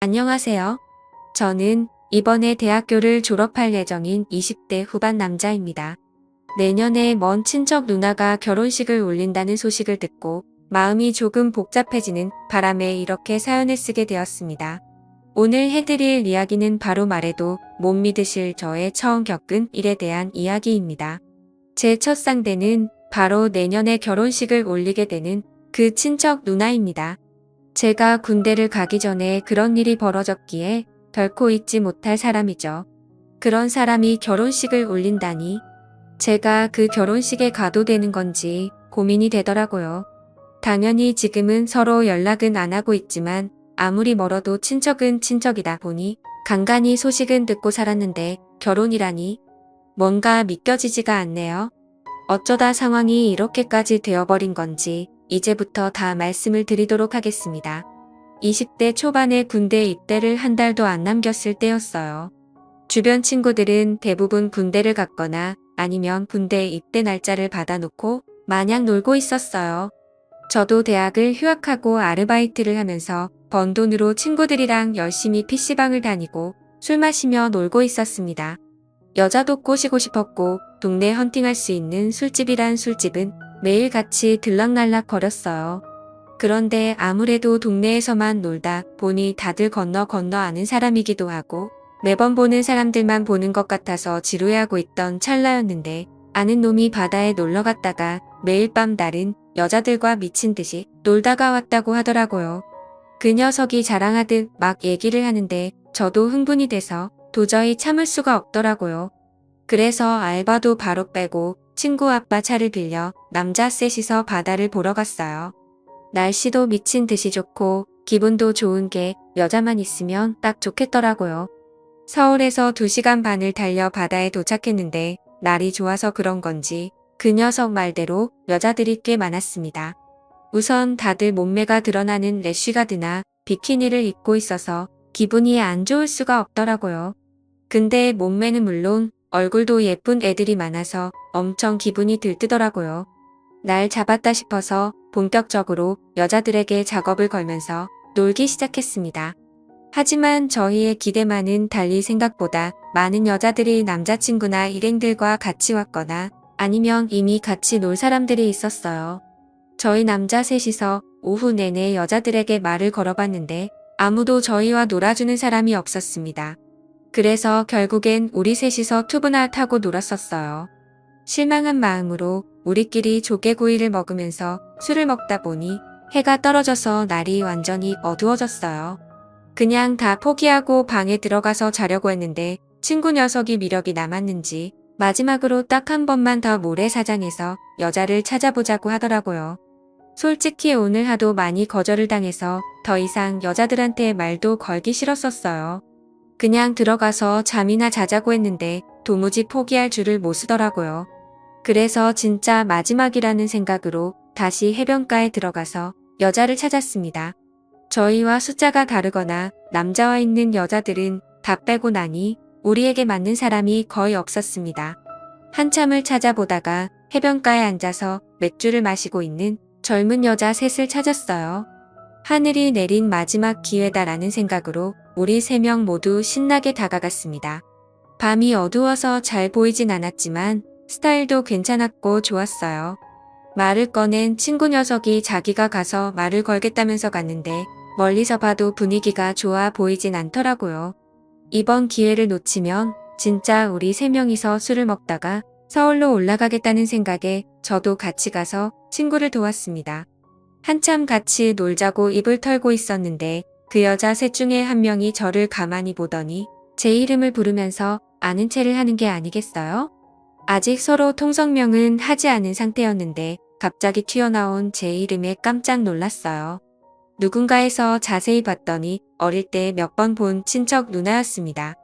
안녕하세요. 저는 이번에 대학교를 졸업할 예정인 20대 후반 남자입니다. 내년에 먼 친척 누나가 결혼식을 올린다는 소식을 듣고 마음이 조금 복잡해지는 바람에 이렇게 사연을 쓰게 되었습니다. 오늘 해드릴 이야기는 바로 말해도 못 믿으실 저의 처음 겪은 일에 대한 이야기입니다. 제 첫 상대는 바로 내년에 결혼식을 올리게 되는 그 친척 누나입니다. 제가 군대를 가기 전에 그런 일이 벌어졌기에 결코 잊지 못할 사람이죠. 그런 사람이 결혼식을 올린다니 제가 그 결혼식에 가도 되는 건지 고민이 되더라고요. 당연히 지금은 서로 연락은 안 하고 있지만 아무리 멀어도 친척은 친척이다 보니 간간히 소식은 듣고 살았는데 결혼이라니 뭔가 믿겨지지가 않네요. 어쩌다 상황이 이렇게까지 되어버린 건지 이제부터 다 말씀을 드리도록 하겠습니다. 20대 초반에 군대 입대를 한 달도 안 남겼을 때였어요. 주변 친구들은 대부분 군대를 갔거나 아니면 군대 입대 날짜를 받아놓고 마냥 놀고 있었어요. 저도 대학을 휴학하고 아르바이트를 하면서 번 돈으로 친구들이랑 열심히 PC방을 다니고 술 마시며 놀고 있었습니다. 여자도 꼬시고 싶었고 동네 헌팅할 수 있는 술집이란 술집은 매일 같이 들락날락 거렸어요. 그런데 아무래도 동네에서만 놀다 보니 다들 건너 건너 아는 사람이기도 하고 매번 보는 사람들만 보는 것 같아서 지루해하고 있던 찰나였는데 아는 놈이 바다에 놀러 갔다가 매일 밤 다른 여자들과 미친 듯이 놀다가 왔다고 하더라고요. 그 녀석이 자랑하듯 막 얘기를 하는데 저도 흥분이 돼서 도저히 참을 수가 없더라고요. 그래서 알바도 바로 빼고 친구 아빠 차를 빌려 남자 셋이서 바다를 보러 갔어요. 날씨도 미친 듯이 좋고 기분도 좋은 게 여자만 있으면 딱 좋겠더라고요. 서울에서 2시간 반을 달려 바다에 도착했는데 날이 좋아서 그런 건지 그 녀석 말대로 여자들이 꽤 많았습니다. 우선 다들 몸매가 드러나는 래쉬가드나 비키니를 입고 있어서 기분이 안 좋을 수가 없더라고요. 근데 몸매는 물론 얼굴도 예쁜 애들이 많아서 엄청 기분이 들뜨더라고요. 날 잡았다 싶어서 본격적으로 여자들에게 작업을 걸면서 놀기 시작했습니다. 하지만 저희의 기대만은 달리 생각보다 많은 여자들이 남자친구나 일행들과 같이 왔거나 아니면 이미 같이 놀 사람들이 있었어요. 저희 남자 셋이서 오후 내내 여자들에게 말을 걸어봤는데 아무도 저희와 놀아주는 사람이 없었습니다. 그래서 결국엔 우리 셋이서 투브나 타고 놀았었어요. 실망한 마음으로 우리끼리 조개구이를 먹으면서 술을 먹다 보니 해가 떨어져서 날이 완전히 어두워졌어요. 그냥 다 포기하고 방에 들어가서 자려고 했는데 친구 녀석이 미력이 남았는지 마지막으로 딱 한 번만 더 모래사장에서 여자를 찾아보자고 하더라고요. 솔직히 오늘 하도 많이 거절을 당해서 더 이상 여자들한테 말도 걸기 싫었었어요. 그냥 들어가서 잠이나 자자고 했는데 도무지 포기할 줄을 못 쓰더라고요. 그래서 진짜 마지막이라는 생각으로 다시 해변가에 들어가서 여자를 찾았습니다. 저희와 숫자가 다르거나 남자와 있는 여자들은 다 빼고 나니 우리에게 맞는 사람이 거의 없었습니다. 한참을 찾아보다가 해변가에 앉아서 맥주를 마시고 있는 젊은 여자 셋을 찾았어요. 하늘이 내린 마지막 기회다라는 생각으로 우리 세 명 모두 신나게 다가갔습니다. 밤이 어두워서 잘 보이진 않았지만 스타일도 괜찮았고 좋았어요. 말을 꺼낸 친구 녀석이 자기가 가서 말을 걸겠다면서 갔는데 멀리서 봐도 분위기가 좋아 보이진 않더라고요. 이번 기회를 놓치면 진짜 우리 세 명이서 술을 먹다가 서울로 올라가겠다는 생각에 저도 같이 가서 친구를 도왔습니다. 한참 같이 놀자고 입을 털고 있었는데 그 여자 셋 중에 한 명이 저를 가만히 보더니 제 이름을 부르면서 아는 체를 하는 게 아니겠어요? 아직 서로 통성명은 하지 않은 상태였는데 갑자기 튀어나온 제 이름에 깜짝 놀랐어요. 누군가에서 자세히 봤더니 어릴 때 몇 번 본 친척 누나였습니다.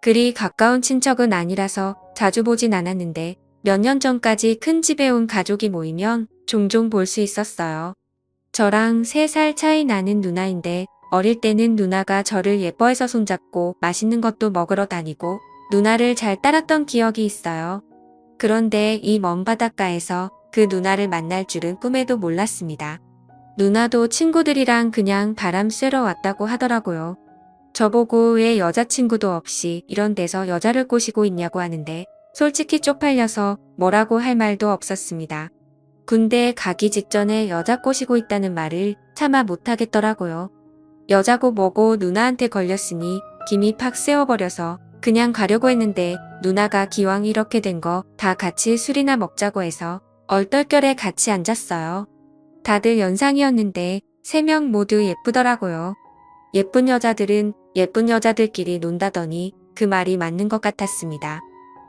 그리 가까운 친척은 아니라서 자주 보진 않았는데 몇 년 전까지 큰 집에 온 가족이 모이면 종종 볼 수 있었어요. 저랑 3살 차이 나는 누나인데 어릴 때는 누나가 저를 예뻐해서 손잡고 맛있는 것도 먹으러 다니고 누나를 잘 따랐던 기억이 있어요. 그런데 이 먼 바닷가에서 그 누나를 만날 줄은 꿈에도 몰랐습니다. 누나도 친구들이랑 그냥 바람 쐬러 왔다고 하더라고요. 저보고 왜 여자친구도 없이 이런 데서 여자를 꼬시고 있냐고 하는데 솔직히 쪽팔려서 뭐라고 할 말도 없었습니다. 군대에 가기 직전에 여자 꼬시고 있다는 말을 차마 못하겠더라고요. 여자고 뭐고 누나한테 걸렸으니 김이 팍 세워버려서 그냥 가려고 했는데 누나가 기왕 이렇게 된 거 다 같이 술이나 먹자고 해서 얼떨결에 같이 앉았어요. 다들 연상이었는데 세 명 모두 예쁘더라고요. 예쁜 여자들은 예쁜 여자들끼리 논다더니 그 말이 맞는 것 같았습니다.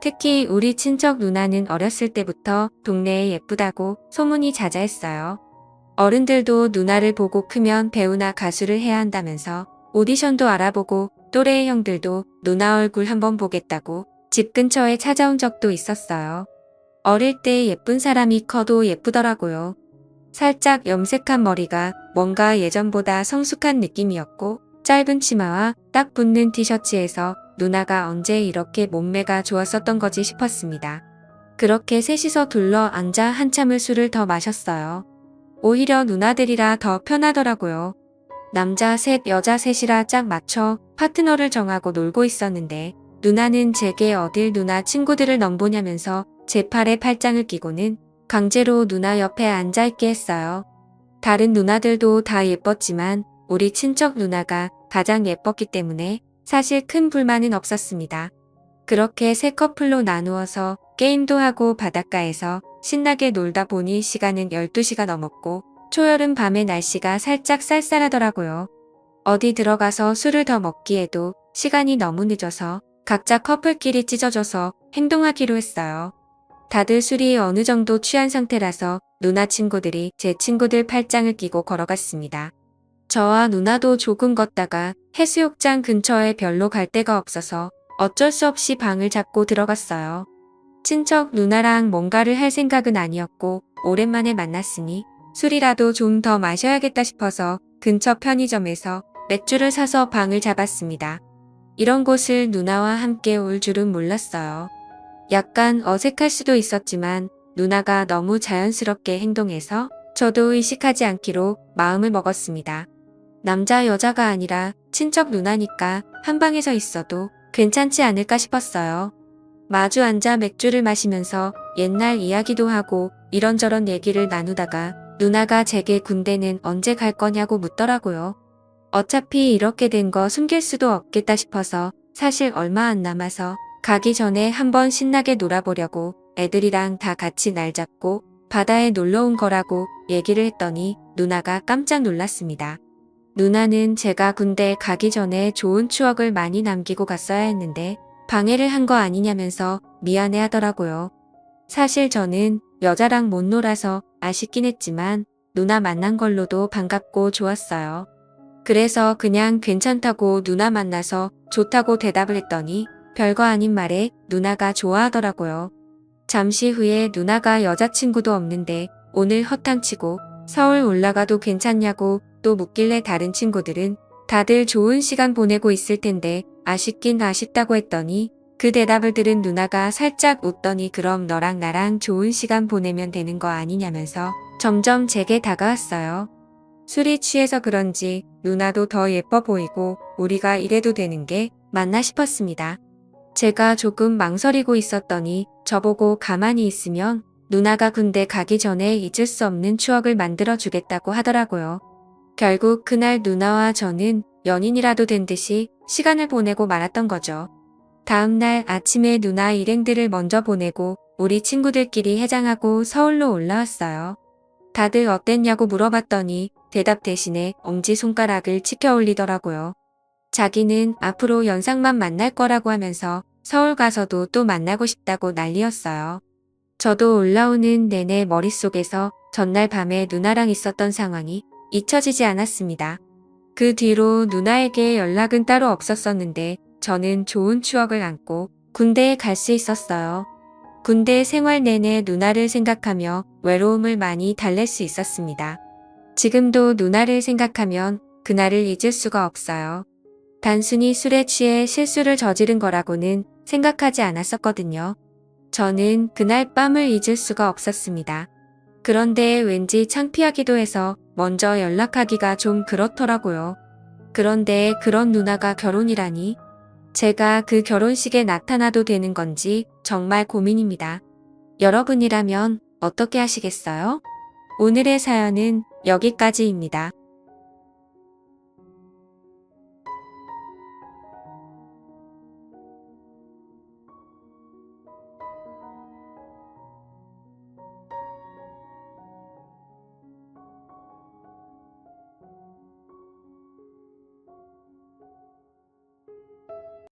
특히 우리 친척 누나는 어렸을 때부터 동네에 예쁘다고 소문이 자자했어요. 어른들도 누나를 보고 크면 배우나 가수를 해야 한다면서 오디션도 알아보고 또래의 형들도 누나 얼굴 한번 보겠다고 집 근처에 찾아온 적도 있었어요. 어릴 때 예쁜 사람이 커도 예쁘더라고요. 살짝 염색한 머리가 뭔가 예전보다 성숙한 느낌이었고 짧은 치마와 딱 붙는 티셔츠에서 누나가 언제 이렇게 몸매가 좋았었던 거지 싶었습니다. 그렇게 셋이서 둘러 앉아 한참을 술을 더 마셨어요. 오히려 누나들이라 더 편하더라고요. 남자 셋, 여자 셋이라 짝 맞춰 파트너를 정하고 놀고 있었는데 누나는 제게 어딜 누나 친구들을 넘보냐면서 제 팔에 팔짱을 끼고는 강제로 누나 옆에 앉아있게 했어요. 다른 누나들도 다 예뻤지만 우리 친척 누나가 가장 예뻤기 때문에 사실 큰 불만은 없었습니다. 그렇게 세 커플로 나누어서 게임도 하고 바닷가에서 신나게 놀다 보니 시간은 12시가 넘었고 초여름 밤의 날씨가 살짝 쌀쌀하더라고요. 어디 들어가서 술을 더 먹기에도 시간이 너무 늦어서 각자 커플끼리 찢어져서 행동하기로 했어요. 다들 술이 어느 정도 취한 상태라서 누나 친구들이 제 친구들 팔짱을 끼고 걸어갔습니다. 저와 누나도 조금 걷다가 해수욕장 근처에 별로 갈 데가 없어서 어쩔 수 없이 방을 잡고 들어갔어요. 친척 누나랑 뭔가를 할 생각은 아니었고 오랜만에 만났으니 술이라도 좀 더 마셔야겠다 싶어서 근처 편의점에서 맥주를 사서 방을 잡았습니다. 이런 곳을 누나와 함께 올 줄은 몰랐어요. 약간 어색할 수도 있었지만 누나가 너무 자연스럽게 행동해서 저도 의식하지 않기로 마음을 먹었습니다. 남자 여자가 아니라 친척 누나니까 한 방에서 있어도 괜찮지 않을까 싶었어요. 마주 앉아 맥주를 마시면서 옛날 이야기도 하고 이런저런 얘기를 나누다가 누나가 제게 군대는 언제 갈 거냐고 묻더라고요. 어차피 이렇게 된 거 숨길 수도 없겠다 싶어서 사실 얼마 안 남아서 가기 전에 한번 신나게 놀아보려고 애들이랑 다 같이 날 잡고 바다에 놀러 온 거라고 얘기를 했더니 누나가 깜짝 놀랐습니다. 누나는 제가 군대 가기 전에 좋은 추억을 많이 남기고 갔어야 했는데 방해를 한 거 아니냐면서 미안해 하더라고요. 사실 저는 여자랑 못 놀아서 아쉽긴 했지만 누나 만난 걸로도 반갑고 좋았어요. 그래서 그냥 괜찮다고 누나 만나서 좋다고 대답을 했더니 별거 아닌 말에 누나가 좋아하더라고요. 잠시 후에 누나가 여자친구도 없는데 오늘 허탕치고 서울 올라가도 괜찮냐고 또 묻길래 다른 친구들은 다들 좋은 시간 보내고 있을 텐데 아쉽긴 아쉽다고 했더니 그 대답을 들은 누나가 살짝 웃더니 그럼 너랑 나랑 좋은 시간 보내면 되는 거 아니냐면서 점점 제게 다가왔어요. 술이 취해서 그런지 누나도 더 예뻐 보이고 우리가 이래도 되는 게 맞나 싶었습니다. 제가 조금 망설이고 있었더니 저보고 가만히 있으면 누나가 군대 가기 전에 잊을 수 없는 추억을 만들어 주겠다고 하더라고요. 결국 그날 누나와 저는 연인이라도 된 듯이 시간을 보내고 말았던 거죠. 다음날 아침에 누나 일행들을 먼저 보내고 우리 친구들끼리 해장하고 서울로 올라왔어요. 다들 어땠냐고 물어봤더니 대답 대신에 엄지손가락을 치켜 올리더라고요. 자기는 앞으로 연상만 만날 거라고 하면서 서울 가서도 또 만나고 싶다고 난리였어요. 저도 올라오는 내내 머릿속에서 전날 밤에 누나랑 있었던 상황이 잊혀지지 않았습니다. 그 뒤로 누나에게 연락은 따로 없었었는데 저는 좋은 추억을 안고 군대에 갈 수 있었어요. 군대 생활 내내 누나를 생각하며 외로움을 많이 달랠 수 있었습니다. 지금도 누나를 생각하면 그날을 잊을 수가 없어요. 단순히 술에 취해 실수를 저지른 거라고는 생각하지 않았었거든요. 저는 그날 밤을 잊을 수가 없었습니다. 그런데 왠지 창피하기도 해서 먼저 연락하기가 좀 그렇더라고요. 그런데 그런 누나가 결혼이라니. 제가 그 결혼식에 나타나도 되는 건지 정말 고민입니다. 여러분이라면 어떻게 하시겠어요? 오늘의 사연은 여기까지입니다.